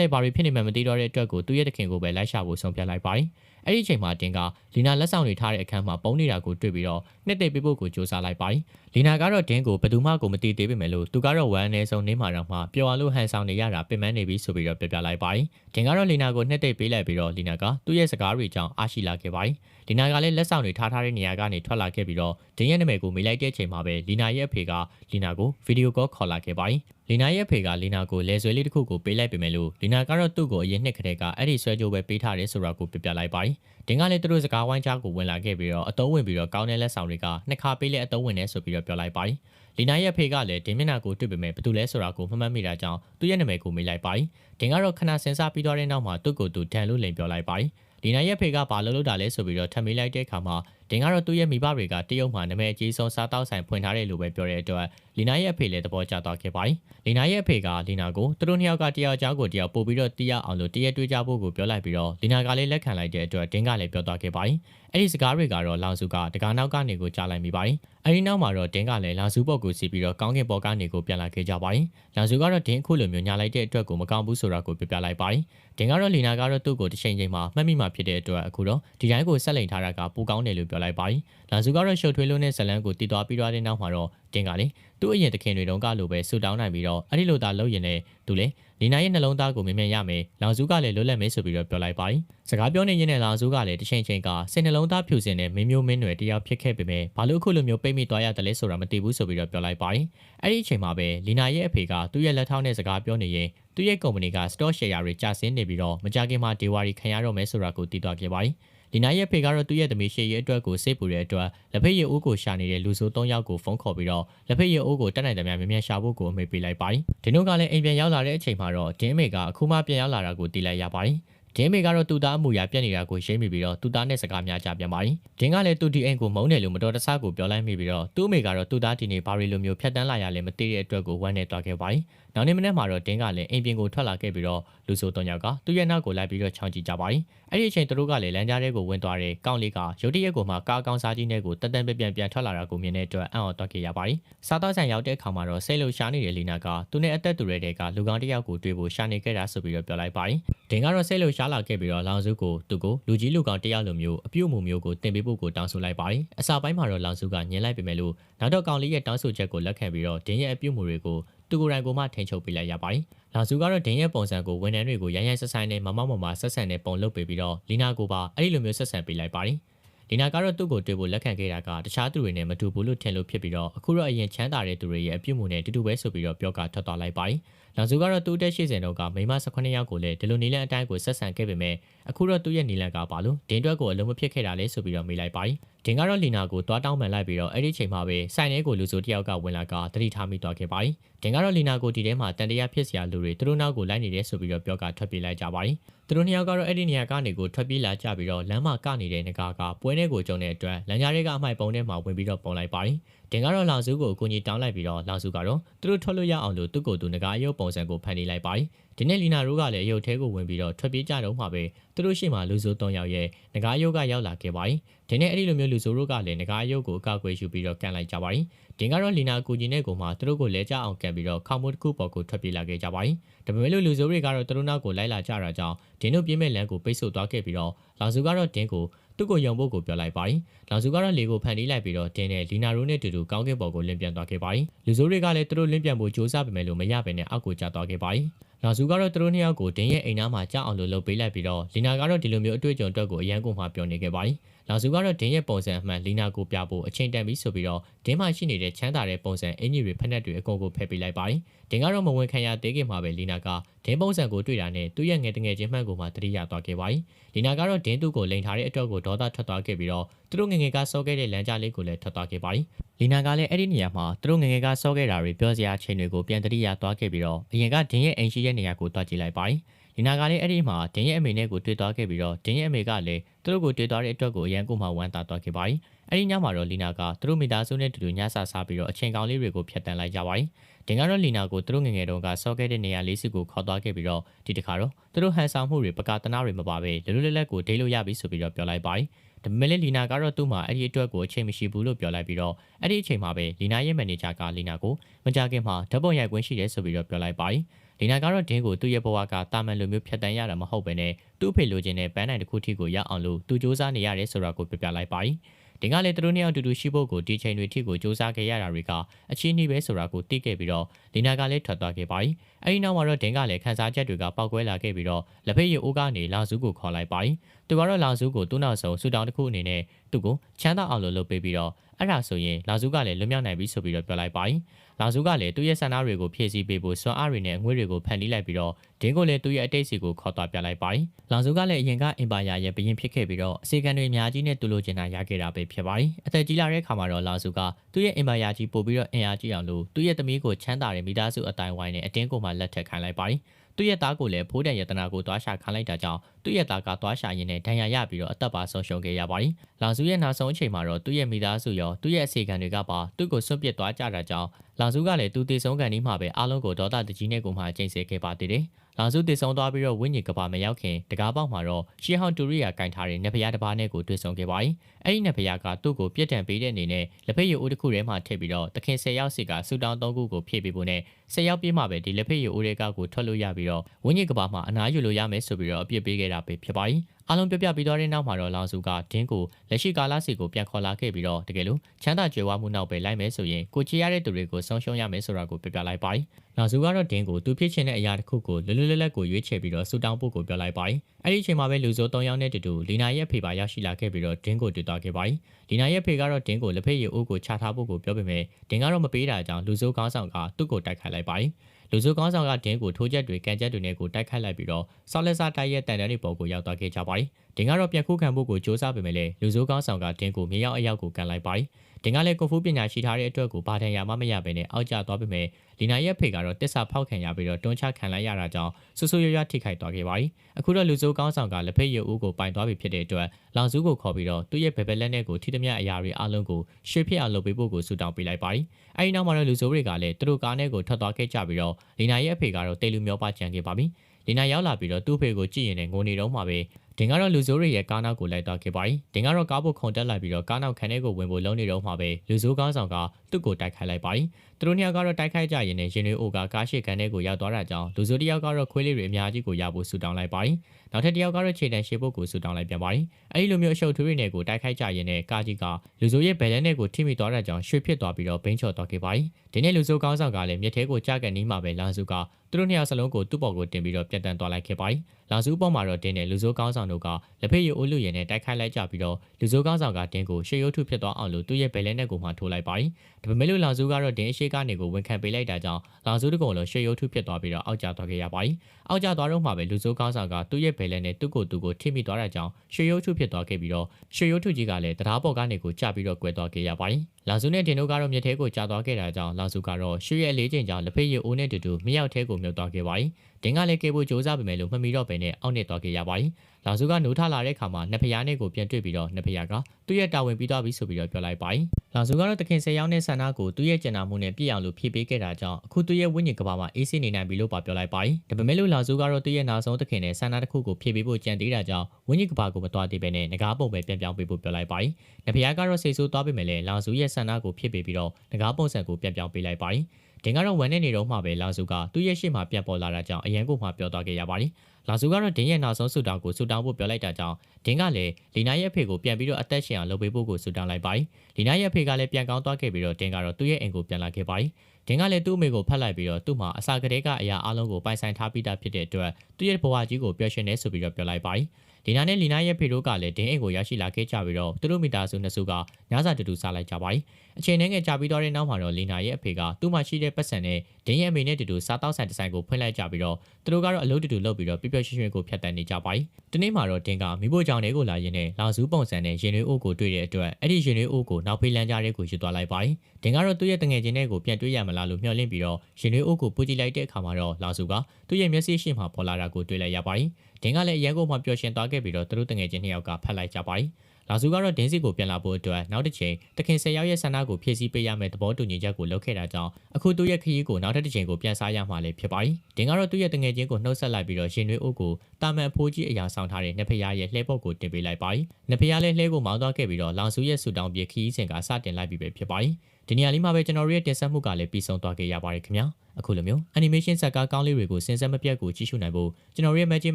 Speaker 1: လည်းဘာတွေဖြစ်နေမှန်းမသိတော့တဲ့အတွက်ကိုသူ့ရဲ့တခင်ကိုပဲလိုက်ရှာဖို့ဆုံးဖြတ်လိုက်ပါတယ်။အဲ့ဒီအချိန်မှာတင်ကလီနာလက်ဆောင်တွေထားတဲ့အခန်းမှာပုံနေတာကိုတွေ့ပြီးတော့နှစ်သိပ်ပေးဖို့ကိုစူးစမ်းလိုက်ပါတယ်လီနာကတော့တင်ကိုဘယ်သူမှကိုမသိသေးပေမဲ့လို့သူကတော့ဝမ်းနေဆုံးနေမှာတော့မှပျော်အောင်လို့ဟန်ဆောင်နေရတာပင်ပန်းနေပြီဆိုပြီးတော့ပြပြလိုက်ပါတယ်တင်ကတော့လီနာကိုနှစ်သိပ်ပေးလိုက်ပြီးတော့လီနာကသူ့ရဲ့စကားတွေကြောင့်အားရှိလာခဲ့ပါတယ် လီနာကလည်းလက်ဆောင်တွေထားထားတဲ့နေရာကနေထွက်လာခဲ့ပြီးတော့တင်ရဲ့နာမည်ကိုမေးလိုက်တဲ့အချိန်မှာပဲလီနာရဲ့အဖေကလီနာကိုဗီဒီယိုကောခေါ်လာခဲ့ပါတယ်လီနာရဲ့ဖေကလီနာကိုလဲဆွဲလေးတစ်ခုကိုပေးလိုက်ပေမဲ့လို့လီနာကတော့သူ့ကိုအရင်နှစ်ခတဲ့ကအဲ့ဒီဆွဲကြိုးပဲပေးထားတယ်ဆိုတာကိုပြပြလိုက်ပါတယ်။တင်ကလည်းသူတို့စကားဝိုင်းချကိုဝင်လာခဲ့ပြီးတော့အတုံးဝင်ပြီးတော့ကောင်းတဲ့လက်ဆောင်တွေကနှစ်ခါပေးလဲအတုံးဝင်နေဆိုပြီးတော့ပြောလိုက်ပါတယ်။လီနာရဲ့ဖေကလည်းတင်မျက်နှာကိုတွေ့ပေမဲ့ဘာတူလဲဆိုတာကိုမှတ်မှတ်မိတာကြောင့်သူ့ရဲ့နာမည်ကိုမေးလိုက်ပါတယ်။တင်ကတော့ခဏစဉ်းစားပြီးတော့တဲ့နောက်မှာသူ့ကိုသူဒန်လို့လိန်ပြောလိုက်ပါတယ်။ လီနာရဲ့ဖေကဘာလုပ်လို့တာလဲဆိုပြီးတော့ထပ်မေးလိုက်တဲ့အခါမှာတင်ကတော့သူ့ရဲ့မိဘတွေကတရုတ်မှာနာမည်အကြီးဆုံးစားတောက်ဆိုင်ဖွင့်ထားတယ်လို့ပဲပြောတဲ့အတွက်လီနာရဲ့အဖေလည်းသဘောကျသွားခဲ့ပါတယ်။လီနာရဲ့အဖေကလီနာကိုသူတို့နှစ်ယောက်ကတယောက်ကြားကိုတယောက်ပို့ပြီးတော့တီးရအောင်လို့တရက်တွေးကြဖို့ကိုပြောလိုက်ပြီးတော့လီနာကလည်းလက်ခံလိုက်တဲ့အတွက်တင်းကလည်းပြောသွားခဲ့ပါတယ်။ အဲ့ဒီစကားတွေကတော့လောင်စုကတကားနောက်ကနေကိုကြားလိုက်မိပါတယ်။အဲဒီနောက်မှာတော့တင်းကလည်းလောင်စုပေါ်ကိုစီပြီးတော့ကောင်းကင်ပေါ်ကနေကိုပြန်လာခဲ့ကြပါတယ်။လောင်စုကတော့တင်းအခုလိုမျိုးညာလိုက်တဲ့အတွက်ကိုမကောင်းဘူးဆိုတာကိုပြပြလိုက်ပါတယ်။တင်းကတော့လီနာကတော့သူ့ကိုတစ်ချိန်ချိန်မှာမှတ်မိမှဖြစ်တဲ့အတွက်အခုတော့ဒီတိုင်းကိုဆက်လိန်ထားတာကပူကောင်းတယ်လို့ပြောလိုက်ပါတယ်။လာစုကတော့ရှုပ်ထွေးလို့နဲ့ဇလန်းကိုတည်သွားပြီးတော့တဲ့နောက်မှာတော့တင်ကလေသူ့အရင်တခင်တွေတုန်းကလိုပဲဆူတောင်းနိုင်ပြီးတော့အဲ့ဒီလိုသာလုပ်ရင်လည်းသူလေလီ နာရဲ့နှလုံးသားကိုမြင်မြင်ရမယ်လောင်စုကလည်းလွတ်လပ်မယ်ဆိုပြီးတော့ပြောလိုက်ပါတယ်စကားပြောနေရင်းနဲ့လောင်စုကလည်းတစ်ချိန်ချိန်ကစိတ်နှလုံးသားဖြူစင်တဲ့မင်းမျိုးမင်းတွေတယောက်ဖြစ်ခဲ့ပေမဲ့ဘာလို့အခုလိုမျိုးပိတ်မိသွားရတယ်လဲဆိုတာမသိဘူးဆိုပြီးတော့ပြောလိုက်ပါတယ်အဲ့ဒီအချိန်မှာပဲလီနာရဲ့အဖေကသူ့ရဲ့လက်ထောက်နဲ့စကားပြောနေရင်သူ့ရဲ့ကုမ္ပဏီက store share တွေကျဆင်းနေပြီးတော့မကြခင်မှာဒေဝါရီခံရတော့မယ်ဆိုတာကိုသိသွားခဲ့ပါတယ် ဒီနိုင်ရဲ့ဖေကတော့သူ့ရဲ့သမီးရှေ့ရဲ့အတွက်ကိုစိတ်ပူတဲ့အတွက်လက်ဖက်ရည်အိုးကိုရှာနေတဲ့လူဆိုး၃ယောက်ကိုဖုန်းခေါ်ပြီးတော့လက်ဖက်ရည်အိုးကိုတက်နိုင်တယ်များမြန်မြန်ရှာဖို့ကိုအမေပေးလိုက်ပါတယ်။ဒင်းတို့ကလည်းအိမ်ပြန်ရောက်လာတဲ့အချိန်မှာတော့ဒင်းမေကအခုမှပြန်ရောက်လာတာကိုသိလိုက်ရပါတယ်။ဒင်းမေကတော့သူ့သားအမှုရာပြက်နေတာကိုရှင်းမိပြီးတော့သူ့သားနဲ့စကားများကြပြန်ပါတယ်။ဒင်းကလည်းသူ့ဒီအိမ်ကိုမုန်းတယ်လို့မတော်တဆကိုပြောလိုက်မိပြီးတော့သူ့အမေကတော့သူ့သားဒီနေ့ဘာရီလိုမျိုးဖျက်တမ်းလာရလဲမသိတဲ့အတွက်ကိုဝမ်းနဲ့တွားခဲ့ပါတယ်။ နောက်နေ့မနေ့မှာတော့ဒင်းကလည်းအိမ်ပြင်ကိုထွက်လာခဲ့ပြီးတော့လူဆိုတုံးယောက်ကသူ့ရဲ့နောက်ကိုလိုက်ပြီးတော့ချောင်းကြည့်ကြပါတယ်။အဲ့ဒီအချိန်သူတို့ကလည်းလမ်းကြားထဲကိုဝင်သွားတဲ့ကောင်းလေးကရုတ်တရက်ကိုမှကားကောင်းစားကြီးနဲ့ကိုတတန်ပြန်ပြန်ထွက်လာတာကိုမြင်တဲ့အတွက်အံ့ဩသွားခဲ့ရပါတယ်။စားတော့ဆန်ရောက်တဲ့အခါမှာတော့စိတ်လှရှားနေတဲ့လီနာကသူနဲ့အသက်တူတဲ့ကလူကောင်းတစ်ယောက်ကိုတွေ့ဖို့ရှာနေခဲ့တာဆိုပြီးတော့ပြောလိုက်ပါတယ်။ဒင်းကတော့စိတ်လှရှားလာခဲ့ပြီးတော့လောင်စုကိုသူကိုလူကြီးလူကောင်တယောက်လိုမျိုးအပြုတ်မှုမျိုးကိုတင်ပေးဖို့ကိုတောင်းဆိုလိုက်ပါတယ်။အစာပိုင်းမှာတော့လောင်စုကညင်လိုက်ပေမဲ့လို့နောက်တော့ကောင်လေးရဲ့တောင်းဆိုချက်ကိုလက်ခံပြီးတော့ဒင်းရဲ့အပြုတ်မှုတွေကို သူကိုယ်တိုင်ကိုမှထိန်ချုပ်ပေးလိုက်ရပါတယ်။လာစုကတော့ဒင်းရဲ့ပုံစံကိုဝန်ထမ်းတွေကိုရိုင်းရိုင်းဆက်ဆိုင်နဲ့မမမမဆက်ဆံတဲ့ပုံလုပ်ပေးပြီးတော့လီနာကိုပါအဲ့ဒီလိုမျိုးဆက်ဆံပေးလိုက်ပါတယ်။လီနာကတော့သူ့ကိုတွေ့ဖို့လက်ခံခဲ့တာကတခြားသူတွေနဲ့မတူဘူးလို့ထင်လို့ဖြစ်ပြီးတော့အခုတော့အရင်ချမ်းသာတဲ့သူတွေရဲ့အပြုတ်မှုနဲ့တူတူပဲဆိုပြီးတော့ပြောကထွက်သွားလိုက်ပါတယ်။ လောင်စုကတော့သူ့တက်ရှိစဉ်တော့ကမိမ18ယောက်ကိုလည်းဒီလိုနီလန်အတိုင်းကိုဆက်ဆံခဲ့ပေမဲ့အခုတော့သူ့ရဲ့နီလန်ကပါလို့ဒင်းတွက်ကိုအလုံးမဖြစ်ခဲ့တာလဲဆိုပြီးတော့မေးလိုက်ပါတယ်။ဒင်းကတော့လီနာကိုတွားတောင်းပန်လိုက်ပြီးတော့အဲ့ဒီချိန်မှာပဲစိုင်ထဲကိုလူဆိုတယောက်ကဝင်လာကတတိထားမိသွားခဲ့ပါတယ်။ဒင်ကတော့လီနာကိုဒီထဲမှာတန်တရားဖြစ်စရာလူတွေသူတို့နောက်ကိုလိုက်နေတယ်ဆိုပြီးတော့ပြောကထွက်ပြေးလိုက်ကြပါတယ်။သူတို့နှစ်ယောက်ကတော့အဲ့ဒီနေရာကနေကိုထွက်ပြေးလာကြပြီးတော့လမ်းမှာကနေတဲ့ငကာကပွဲထဲကိုကြုံတဲ့အတွက်လမ်းကြားတွေကအမိုက်ပုံထဲမှာဝင်ပြီးတော့ပုံလိုက်ပါတယ်။ ဒင်ကတော့လောင်စုကိုအကူကြီးတောင်းလိုက်ပြီးတော့လောင်စုကတော့သူတို့ထွက်လို့ရအောင်လို့သူ့ကိုယ်သူငကာရုပ်ပုံစံကိုဖန်တီးလိုက်ပါတယ်။ဒီနေ့လီနာတို့ကလည်းရုပ်ထဲကိုဝင်ပြီးတော့ထွက်ပြေးကြတော့မှပဲသူတို့ရှိမှလူဆို၃ယောက်ရဲ့ငကာရုပ်ကရောက်လာခဲ့ပါတယ်။ဒီနေ့အဲ့ဒီလိုမျိုးလူဆိုတို့ကလည်းငကာရုပ်ကိုအကောက်ွယ်ယူပြီးတော့ကန်လိုက်ကြပါတယ်။ဒင်ကတော့လီနာကူကြီးနဲ့ကိုမှသူတို့ကိုလဲကြအောင်ကန်ပြီးတော့ခေါမိုးတစ်ခုပေါ်ကိုထွက်ပြေးလာခဲ့ကြပါတယ်။ဒါပေမဲ့လို့လူစိုးတွေကတော့သူတို့နောက်ကိုလိုက်လာကြတာကြောင့်ဒင်တို့ပြင်းမဲ့လမ်းကိုပိတ်ဆို့သွားခဲ့ပြီးတော့လောင်စုကတော့ဒင်ကို သူ့ကိုယုံဖို့ကိုပြောလိုက်ပါတယ်။လောင်စုကတော့လေကိုဖန်တီးလိုက်ပြီးတော့ဒင်းနဲ့လီနာရိုးနဲ့တူတူကောင်းကင်ပေါ်ကိုလင်းပြန်သွားခဲ့ပါတယ်။လူစိုးတွေကလည်းသူတို့လင်းပြန်ဖို့ကြိုးစားပေမဲ့လို့မရဘဲနဲ့အောက်ကိုကျသွားခဲ့ပါတယ်။လောင်စုကတော့သူတို့နှစ်ယောက်ကိုဒင်းရဲ့အိမ်သားမှာကြောက်အောင်လို့လှုပ်ပေးလိုက်ပြီးတော့လီနာကတော့ဒီလိုမျိုးအတွေ့အကြုံအတွက်ကိုအရန်ကုန်မှပြောနေခဲ့ပါတယ်။ လောင်စုကတော့ဒင်းရဲ့ပုံစံအမှန်လီနာကိုပြဖို့အချိန်တန်ပြီးဆိုပြီးတော့ဒင်းမှရှိနေတဲ့ချမ်းသာတဲ့ပုံစံအင်ကြီးတွေဖက်နှက်တွေအကုန်ကိုဖယ်ပေးလိုက်ပါတယ်ဒင်းကတော့မဝင်ခံရသေးခင်မှာပဲလီနာကဒင်းပုံစံကိုတွေ့တာနဲ့သူ့ရဲ့ငယ်တငယ်ချင်းမှန်ကိုမှတတိယသွားခဲ့ပါတယ်လီနာကတော့ဒင်းသူ့ကိုလိန်ထားတဲ့အတွက်ကိုဒေါသထွက်သွားခဲ့ပြီးတော့သူတို့ငငယ်ကစောခဲ့တဲ့လမ်းကြားလေးကိုလည်းထွက်သွားခဲ့ပါတယ်လီနာကလည်းအဲ့ဒီနေရာမှာသူတို့ငငယ်ကစောခဲ့တာတွေပြောစရာအချိန်တွေကိုပြန်တတိယသွားခဲ့ပြီးတော့အရင်ကဒင်းရဲ့အိမ်ရှိတဲ့နေရာကိုတွားကြည့်လိုက်ပါတယ် လီနာကလည်းအဲ့ဒီမှာဒင်းရဲ့အမေနဲ့ကိုတွေ့သွားခဲ့ပြီးတော့ဒင်းရဲ့အမေကလည်းသူတို့ကိုတွေ့သွားတဲ့အတွက်ကိုအရန်ကိုမှဝမ်းသာသွားခဲ့ပါတယ်။အဲ့ဒီညမှာတော့လီနာကသူတို့မိသားစုနဲ့တူတူညစာစားပြီးတော့အချိန်ကောင်းလေးတွေကိုဖျက်တမ်းလိုက်ကြပါတယ်။ဒင်ကတော့လီနာကိုသူတို့ငငယ်တုန်းကစောခဲ့တဲ့နေရာလေးစုကိုခေါ်သွားခဲ့ပြီးတော့ဒီတစ်ခါတော့သူတို့ဟန်ဆောင်မှုတွေပကာတနာတွေမပါဘဲလွတ်လွတ်လပ်လပ်ကိုဒိတ်လို့ရပြီဆိုပြီးတော့ပြောလိုက်ပါတယ်။ ဒါပေမဲ့လီနာကတော့သူ့မှာအဲ့ဒီအတွက်ကိုအချိန်မရှိဘူးလို့ပြောလိုက်ပြီးတော့အဲ့ဒီအချိန်မှာပဲလီနာရဲ့မန်နေဂျာကလီနာကိုမကြခင်မှာဓာတ်ပုံရိုက်ခွင့်ရှိတယ်ဆိုပြီးတော့ပြောလိုက်ပါတယ်။လီနာကတော့ဒင်းကိုသူ့ရဲ့ဘဝကတာမန်လိုမျိုးဖြတ်တန်းရတာမဟုတ်ဘဲနဲ့သူ့အဖေလိုချင်တဲ့ပန်းနိုင်တစ်ခုထိကိုရအောင်လို့သူစူးစမ်းနေရတယ်ဆိုတာကိုပြပြလိုက်ပါတယ်။ ဒင်ကလည်းသူတို့နှစ်ယောက်အတူတူရှိဖို့ကိုဒီချိန်တွေထိကိုစူးစမ်းခဲ့ရတာတွေကအချင်းနှီးပဲဆိုတာကိုသိခဲ့ပြီးတော့လီနာကလည်းထွက်သွားခဲ့ပါတယ်။အဲဒီနောက်မှာတော့ဒင်ကလည်းခန်းစားချက်တွေကပောက်ကွဲလာခဲ့ပြီးတော့လက်ဖက်ရည်အိုးကနေလာစုကိုခေါ်လိုက်ပါတယ်။သူကတော့လာစုကိုသူ့နောက်ဆုံးဆူတောင်းတစ်ခုအနေနဲ့သူ့ကိုချမ်းသာအောင်လို့လုပ်ပေးပြီးတော့အဲ့ဒါဆိုရင်လာစုကလည်းလွတ်မြောက်နိုင်ပြီဆိုပြီးတော့ပြောလိုက်ပါတယ်။ လာစုကလည်းသူ့ရဲ့ဆန္ဒတွေကိုဖြည့်ဆည်းပေးဖို့စွမ်းအားတွေနဲ့အငွေ့တွေကိုဖန်တီးလိုက်ပြီးတော့ဒင်းကိုလည်းသူ့ရဲ့အတိတ်စီကိုခေါ်သွားပြလိုက်ပါတယ်။လာစုကလည်းအရင်ကအင်ပါယာရဲ့ဘရင်ဖြစ်ခဲ့ပြီးတော့အစီကံတွေအများကြီးနဲ့တူလို့ကျင်တာရခဲ့တာပဲဖြစ်ပါတယ်။အသက်ကြီးလာတဲ့အခါမှာတော့လာစုကသူ့ရဲ့အင်ပါယာကြီးပို့ပြီးတော့အင်အားကြီးအောင်လို့သူ့ရဲ့သမီးကိုချမ်းသာတဲ့မိသားစုအတိုင်းဝိုင်းနဲ့အတင်းကိုမှလက်ထပ်ခိုင်းလိုက်ပါတယ်။ သူ့ရဲ့သားကိုလည်းဖိုးတန်ယတနာကိုတွားရှာခံလိုက်တာကြောင့်သူ့ရဲ့သားကတွားရှာရင်းနဲ့ဒဏ်ရာရပြီးတော့အသက်ပါဆုံးရှုံးခဲ့ရပါတယ်။လောင်စုရဲ့နောက်ဆုံးအချိန်မှာတော့သူ့ရဲ့မိသားစုရောသူ့ရဲ့အစီအကံတွေကပါသူ့ကိုဆွန့်ပစ်သွားကြတာကြောင့်လောင်စုကလည်းသူတည်ဆုံးကန်ဒီမှာပဲအားလုံးကိုဒေါသတကြီးနဲ့ကိုမှကျိန်ဆဲခဲ့ပါသေးတယ်။ လောင်စုတည်ဆုံးသွားပြီးတော့ဝိညာဉ်ကပါမရောက်ခင်တကားပေါက်မှာတော့ရှီဟောင်တူရီယာကင်ထားတဲ့နေဖျားတစ်ပါးနဲ့ကိုတွေ့ဆုံခဲ့ပါတယ်။အဲ့ဒီနေဖျားကသူ့ကိုပြစ်ဒဏ်ပေးတဲ့အနေနဲ့လက်ဖက်ရည်အိုးတစ်ခုထဲမှာထည့်ပြီးတော့တခင်၁၀ယောက်စီကဆူတောင်း၃ခုကိုဖြည့်ပေးဖို့နဲ့၁၀ယောက်ပြည့်မှပဲဒီလက်ဖက်ရည်အိုးတွေကကိုထွက်လို့ရပြီးတော့ဝိညာဉ်ကပါမှာအနားယူလို့ရမယ်ဆိုပြီးတော့အပြစ်ပေးခဲ့တာပဲဖြစ်ပါတယ်။ အားလုံးပြပြပြီးသွားတဲ့နောက်မှာတော့လောင်စုကဒင်းကိုလက်ရှိကာလစီကိုပြန်ခေါ်လာခဲ့ပြီးတော့တကယ်လို့ချမ်းသာကြွယ်ဝမှုနောက်ပဲလိုက်မယ်ဆိုရင်ကိုချီရတဲ့သူတွေကိုဆုံးရှုံးရမယ်ဆိုတာကိုပြပြလိုက်ပါတယ်။လောင်စုကတော့ဒင်းကိုသူဖြစ်ချင်တဲ့အရာတစ်ခုကိုလွတ်လွတ်လပ်လပ်ကိုရွေးချယ်ပြီးတော့ဆူတောင်းဖို့ကိုပြောလိုက်ပါတယ်။အဲ့ဒီအချိန်မှာပဲလူစိုး၃ယောက်နဲ့တူတူလီနာရဲ့ဖေပါရောက်ရှိလာခဲ့ပြီးတော့ဒင်းကိုတွေ့သွားခဲ့ပါတယ်။လီနာရဲ့ဖေကတော့ဒင်းကိုလက်ဖက်ရည်အိုးကိုချထားဖို့ကိုပြောပေမဲ့ဒင်းကတော့မပေးတာကြောင့်လူစိုးကောင်းဆောင်ကသူ့ကိုတိုက်ခိုက်လိုက်ပါတယ်။ လူစုကောင်းဆောင်ကဒင်းကိုထိုးချက်တွေကန်ချက်တွေနဲ့ကိုတိုက်ခိုက်လိုက်ပြီးတော့ဆောက်လက်စားတိုက်ရဲ့တန်တန်းတွေပေါ်ကိုရောက်သွားခဲ့ကြပါတယ်။ဒင်းကတော့ပြန်ခုခံဖို့ကိုစ조사ပေမဲ့လည်းလူစုကောင်းဆောင်ကဒင်းကိုမြေရောက်အရောက်ကိုကန်လိုက်ပါတယ်။ ဒင်ကလည်းကွန်ဖူးပညာရှိထားတဲ့အတွက်ကိုဘာတန်ရမှမရဘဲနဲ့အောက်ကျသွားပေမဲ့လီနာရဲ့ဖေကတော့တစ္ဆာဖောက်ခံရပြီးတော့တွန်းချခံလိုက်ရတာကြောင့်ဆူဆူရွရွထိခိုက်သွားခဲ့ပါပြီအခုတော့လူစိုးကောင်းဆောင်ကလက်ဖက်ရည်ဦးကိုပိုင်သွားပြီဖြစ်တဲ့အတွက်လောင်စုကိုခေါ်ပြီးတော့သူ့ရဲ့ဘယ်ဘက်လက်နဲ့ကိုထိသမျှအရာတွေအလုံးကိုရွှေဖြစ်အောင်လုပ်ပေးဖို့ကိုဆူတောင်းပေးလိုက်ပါပြီအဲဒီနောက်မှာတော့လူစိုးတွေကလည်းသူတို့ကားနဲ့ကိုထွက်သွားခဲ့ကြပြီးတော့လီနာရဲ့အဖေကတော့တေလူမျောပါချန်ခဲ့ပါပြီလီနာရောက်လာပြီးတော့သူ့ဖေကိုကြည့်ရင်လည်းငိုနေတော့မှပဲ ဒင်ကတော့လူစိုးတွေရဲ့ကားနောက်ကိုလိုက်သွားခဲ့ပါတယ်။ဒင်ကတော့ကားဖို့ခုန်တက်လိုက်ပြီးတော့ကားနောက်ခန်းထဲကိုဝင်ဖို့လုံးနေတော့မှပဲလူစိုးကောင်းဆောင်ကသူ့ကိုတိုက်ခိုက်လိုက်ပါတယ်။သူတို့နှစ်ယောက်ကတော့တိုက်ခိုက်ကြရင်နဲ့ရင်တွေအိုကကားရှိခန်းထဲကိုရောက်သွားတာကြောင့်လူစိုးတစ်ယောက်ကတော့ခွေးလေးတွေအများကြီးကိုရဖို့ဆူတောင်းလိုက်ပါတယ်။ နောက်ထပ်တစ်ယောက်ကတော့ခြေတံရှေ့ဖို့ကိုဆူတောင်းလိုက်ပြန်ပါတယ်။အဲဒီလိုမျိုးအရှုပ်ထွေးတွေနဲ့ကိုတိုက်ခိုက်ကြရင်နဲ့ကားကြီးကလူစိုးရဲ့ဘယ်လဲနဲ့ကိုထိမိသွားတာကြောင့်ရွှေဖြစ်သွားပြီးတော့ဘိန်းချော်သွားခဲ့ပါတယ်။ဒီနေ့လူစိုးကောင်းဆောင်ကလည်းမြစ်ထဲကိုကြာကန်နီးမှာပဲလမ်းစုကသူတို့နှစ်ယောက်စလုံးကိုသူ့ပေါ်ကိုတင်ပြီးတော့ပြတ်တန်းသွားလိုက်ခဲ့ပါတယ်။လာစုပေါ်မှာတော့တင်းနဲ့လူစိုးကောင်းဆောင်တို့ကလက်ဖက်ရည်အိုးလူရင်နဲ့တိုက်ခိုက်လိုက်ကြပြီးတော့လူစိုးကောင်းဆောင်ကတင်းကိုရှေ့ရုပ်ထုဖြစ်သွားအောင်လို့သူ့ရဲ့ဘယ်လဲနဲ့ကိုမှထိုးလိုက်ပါတယ်။ဒါပေမဲ့လို့လာစုကတော့တင်းအရှိကနေကိုဝန်ခံပေးလိုက်တာကြောင့်လာစုတကုံလုံးရှေ့ရုပ်ထုဖြစ်သွားပြီးတော့အောက်ကျသွားခဲ့ရပါတယ်။အောက်ကျသွားတော့မှပဲလူစိုးကောင်းဆောင်ကသူ့ရဲ့ဘယ်လဲနဲ့သူ့ကိုသူ့ကိုထိမိသွားတာကြောင့်ရှေ့ရုပ်ထုဖြစ်သွားခဲ့ပြီးတော့ရှေ့ရုပ်ထုကြီးကလည်းတရားပေါ်ကနေကိုကျပြီးတော့ကွဲသွားခဲ့ရပါတယ်။လာစုနဲ့တင်းတို့ကတော့မြစ်ထဲကိုကျသွားခဲ့တာကြောင့်လာစုကတော့ရှေ့ရဲ့လေးချိန်ကြောင့်လက်ဖက်ရည်အိုးနဲ့တူတူမြောက်ထဲကိုမြုပ်သွားခဲ့ပါတယ်။ဒင်းကလည်းကေဖို့စ조사ပေမဲ့လို့မမီတော့ပဲနဲ့အောက်နဲ့သွားခဲ့ရပါတယ်။ လာစုကနိုးထလာတဲ့အခါမှာနှစ်ဖျားနဲ့ကိုပြန်တွေ့ပြီးတော့နှစ်ဖျားကသူ့ရဲ့တာဝန်ပြီးသွားပြီဆိုပြီးတော့ပြောလိုက်ပါတယ်။လာစုကတော့တခင်ဆယ်ယောက်နဲ့ဆန္ဒကိုသူ့ရဲ့ကျန်နာမှုနဲ့ပြည့်အောင်လို့ဖြည့်ပေးခဲ့တာကြောင့်အခုသူ့ရဲ့ဝိညာဉ်ကဘာမှာအေးဆေးနေနိုင်ပြီလို့ပါပြောလိုက်ပါတယ်။ဒါပေမဲ့လို့လာစုကတော့သူ့ရဲ့နောက်ဆုံးတခင်နဲ့ဆန္ဒတစ်ခုကိုဖြည့်ပေးဖို့ကြံသေးတာကြောင့်ဝိညာဉ်ကဘာကိုမတော်သေးပဲနဲ့ငကားပုံပဲပြန်ပြောင်းပေးဖို့ပြောလိုက်ပါတယ်။နှစ်ဖျားကတော့စိတ်ဆိုးသွားပေမဲ့လည်းလာစုရဲ့ဆန္ဒကိုဖြည့်ပေးပြီးတော့ငကားပုံစံကိုပြန်ပြောင်းပေးလိုက်ပါတယ်။ဒင်ကတော့ဝမ်းနေနေတော့မှပဲလာစုကသူ့ရဲ့ရှေ့မှာပြန်ပေါ်လာတာကြောင့်အရန်ကိုမှပြောသွားခဲ့ရပါတယ်။ လာစုကတော့ဒင်ရဲ့နောက်ဆုံးဆူတောင်းကိုဆူတောင်းဖို့ပြောလိုက်တာကြောင့်ဒင်ကလည်းလီနာရဲ့အဖေကိုပြန်ပြီးတော့အသက်ရှင်အောင်လုပ်ပေးဖို့ကိုဆူတောင်းလိုက်ပါတယ်။လီနာရဲ့အဖေကလည်းပြန်ကောင်းသွားခဲ့ပြီးတော့ဒင်ကတော့သူ့ရဲ့အိမ်ကိုပြန်လာခဲ့ပါတယ်။ဒင်ကလည်းသူ့အမေကိုဖတ်လိုက်ပြီးတော့သူ့မှာအစာကလေးကအရာအလုံးကိုပိုင်ဆိုင်ထားပြီးသားဖြစ်တဲ့အတွက်သူ့ရဲ့ဘဝကြီးကိုပျော်ရွှင်နေဆိုပြီးတော့ပြောလိုက်ပါတယ်။ဒီနာနဲ့လီနာရဲ့ဖေတို့ကလည်းဒင်းအိတ်ကိုရရှိလာခဲ့ကြပြီးတော့သူတို့မိသားစုနှစ်စုကညစာတူတူစားလိုက်ကြပါတယ်အချိန်နဲ့ငယ်ကြာပြီးတော့တဲ့နောက်မှာတော့လီနာရဲ့အဖေကသူ့မှာရှိတဲ့ပတ်စံနဲ့ဒင်းရဲ့အမေနဲ့တူတူစားတောက်ဆိုင်တစ်ဆိုင်ကိုဖွင့်လိုက်ကြပြီးတော့သူတို့ကတော့အလုပ်တူတူလုပ်ပြီးတော့ပြပြရွှင်ရွှင်ကိုဖျက်တမ်းနေကြပါတယ်ဒီနေ့မှာတော့ဒင်းကမိဖို့ကြောင့်တွေကိုလာရင်းနဲ့လောင်စုပုံစံနဲ့ရင်တွေအိုးကိုတွေ့တဲ့အတွက်အဲ့ဒီရင်တွေအိုးကိုနောက်ဖေးလမ်းကြားတွေကိုယူသွားလိုက်ပါတယ်ဒင်းကတော့သူ့ရဲ့တငယ်ချင်းတွေကိုပြန်တွေ့ရမလားလို့မျှော်လင့်ပြီးတော့ရင်တွေအိုးကိုပူကြည့်လိုက်တဲ့အခါမှာတော့လောင်စုကသူ့ရဲ့မျက်စိရှိမှပေါ်လာတာကိုတွေ့လိုက်ရပါတယ်ဒင်းကလည်းအရန်ကိုမှပျော်ရွှင်သွားခဲ့ပြီးတော့သူတို့တငယ်ချင်းနှစ်ယောက်ကဖတ်လိုက်ကြပါတယ် လာစုကတော့ဒင်းစီကိုပြန်လာဖို့အတွက်နောက်တစ်ချိန်တခင်ဆယ်ယောက်ရဲ့ဆန္ဒကိုဖြည့်ဆည်းပေးရမယ့်သဘောတူညီချက်ကိုလုပ်ခဲ့တာကြောင့်အခုသူ့ရဲ့ခရီးကိုနောက်ထပ်တစ်ချိန်ကိုပြန်စားရမှာလည်းဖြစ်ပါတယ်။ဒင်းကတော့သူ့ရဲ့တငယ်ချင်းကိုနှုတ်ဆက်လိုက်ပြီးတော့ရှင်နွေးအိုးကိုတာမန်ဖိုးကြီးအရာဆောင်ထားတဲ့နှစ်ဖျားရဲ့လှဲပုတ်ကိုတင်ပေးလိုက်ပါတယ်။နှစ်ဖျားလည်းလှဲကိုမောင်းသွားခဲ့ပြီးတော့လောင်စုရဲ့ဆူတောင်းပြေခရီးစဉ်ကစတင်လိုက်ပြီပဲဖြစ်ပါတယ်။ ဒီနေရာလေးမှာပဲကျွန်တော်တို့ရဲ့တင်ဆက်မှုကလည်းပြီးဆုံးသွားခဲ့ရပါတယ်ခင်ဗျာ။အခုလိုမျိုး animation ဇာတ်ကားကောင်းလေးတွေကိုစင်စက်မပြတ်ကိုကြည့်ရှုနိုင်ဖို့ကျွန်တော်ရဲ့ Magic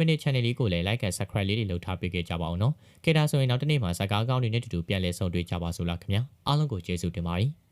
Speaker 1: Minute Channel လေးကိုလည်း like and subscribe လေးတွေလုပ်ထားပေးခဲ့ကြပါအောင်နော်။ခေတ္တဆိုရင်နောက်တစ်နေ့မှာဇာတ်ကားကောင်းတွေနဲ့တူတူပြန်လည်ဆုံတွေ့ကြပါစို့လားခင်ဗျာ။အားလုံးကိုကျေးဇူးတင်ပါတယ်။